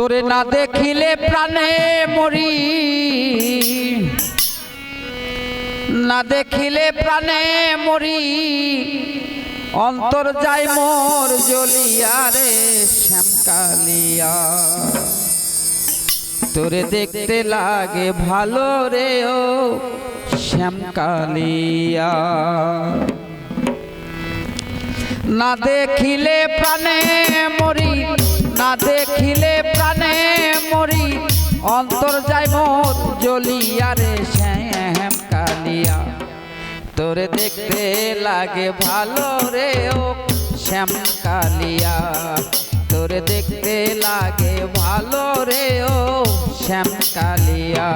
তোরে না দেখিলে প্রাণে মরি। না দেখিলে প্রাণে মরি। অন্তর যাই মোর জ্বলিয়া রে শ্যামকালিয়া। তোরে দেখতে লাগে ভালো রে ও শ্যামকালিয়া। না দেখিলে প্রাণে মরি। না দেখিলে প্রাণে মরি। অন্তর যাই মত জ্বলিয়া রে শ্যাম কালিয়া। তোরে দেখতে লাগে ভালো রে ও শ্যাম কালিয়া। তোরে দেখতে লাগে ভালো রে ও শ্যাম কালিয়া।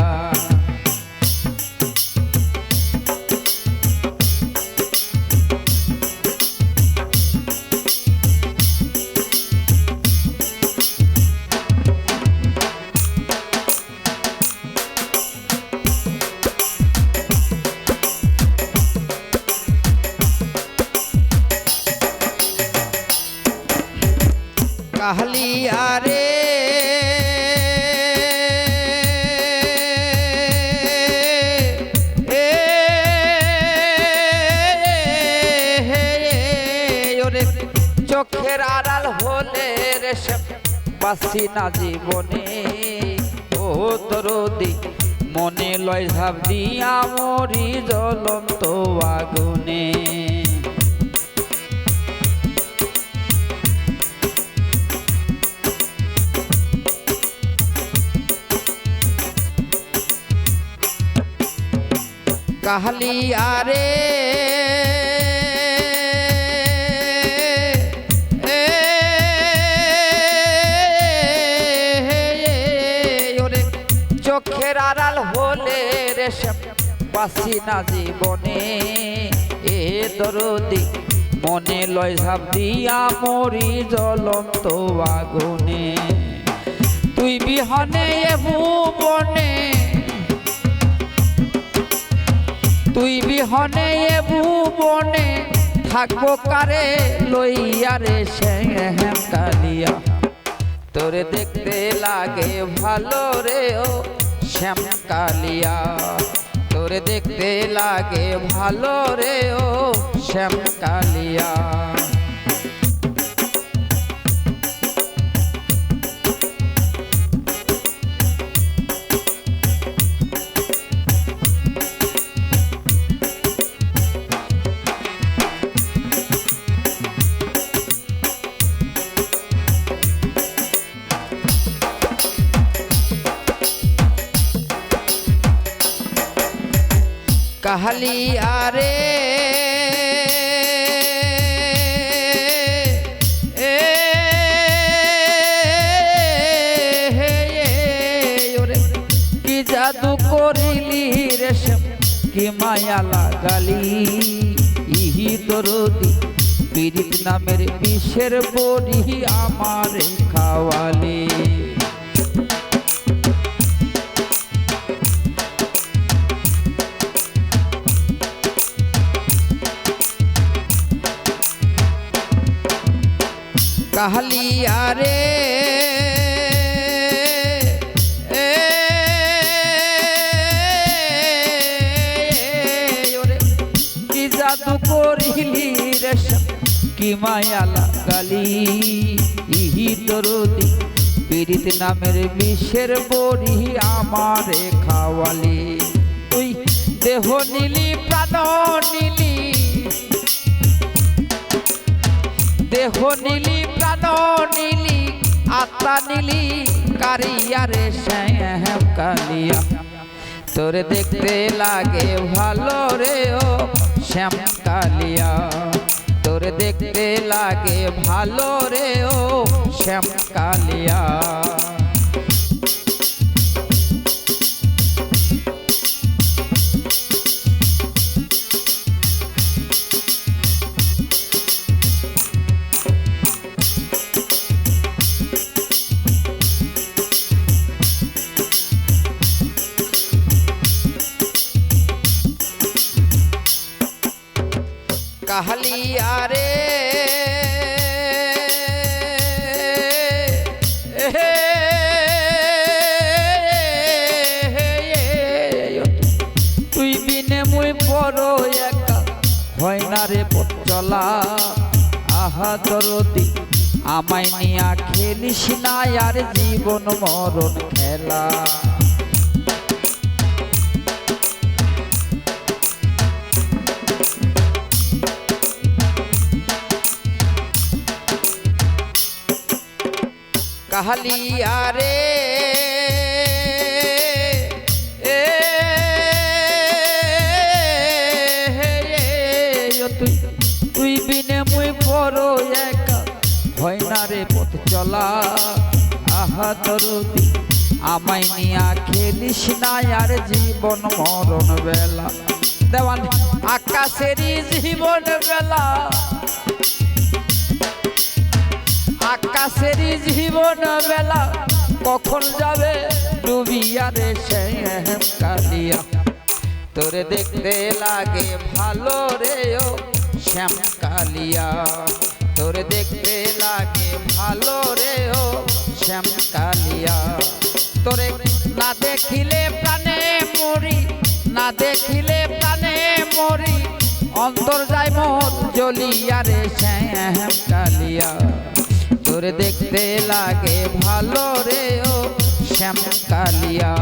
কাহলিয়া রে চোখের আড়াল হলে রে বাসি না জীবনে। ও তরদি মনে লয় ঝাপ দিয়া মরি জ্বলন্ত আগুনে। কাহলিয়া রে এ, ওরে চোখের আড়াল হলে রে বাসি না জীবনে। এ দরদি মনে লয় ঝাপ দিয়া মরি জ্বলন্ত আগুনে। তুই বিহনে এ ভুবনে তুই বিহনে এ ভুবনে থাকব কারে লইয়া রে শ্যাম কালিয়া তোরে দেখতে লাগে ভালো রে ও শ্যাম কালিয়া তোরে দেখতে লাগে ভালো রে ও শ্যাম কালিয়া কাহলিয়া রে এ, হে, কি জাদু করিলি রে শ্যাম, কি মায়া লাগালি? ইহি দরদি পীড়িত নামের বিষের বড়ি আমারে খাওয়ালি। কাহলিয়া রে। কি জাদু করিলি রে কি মায়া লাগালি। ইহি দরদি, পীড়িত নামের বিষের বড়ি আমারে খাওয়ালি। তুই দেহ নিলি, প্রাণ নিলি দেহ নীলি, প্রাণ নিলি, আত্মা কারিয়া রে শ্যাম কালিয়া। তোরে দেখতে লাগে ভালো রে ও শ্যাম কালিয়া। তোরে দেখতে লাগে ভালো রে ও শ্যাম কালিয়া। কাহালিয়া রে। তুই বিনে মুই বড় একা। হয় না রে চলা। আহা দরদি, আমায় নিয়া খেলিস না আর জীবন মরণ খেলা। কাহালিয়া রে তুই তুই বিনে মুই বড় একা। হয় না রে পথ চলা, আহা দরদি, আমায় নিয়া খেলিস না আর জীবন মরণ বেলা। দেওয়ান আকাশেরই জীবন বেলা। আকাশেরই জীবন বেলা কখন যাবে ডুবিয়া রে শ্যাম কালিয়া। তোরে দেখতে লাগে ভালো রে ও শ্যাম কালিয়া। তোরে দেখতে লাগে ভালো রে ও শ্যাম কালিয়া। তোরে না দেখিলে প্রাণে মরি, না দেখিলে প্রাণে মরি, অন্তর যায় মোর জ্বলিয়া রে শ্যাম কালিয়া। তোরে দেখতে লাগে ভালো রে ও শ্যাম কালিয়া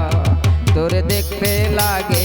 তোরে দেখতে লাগে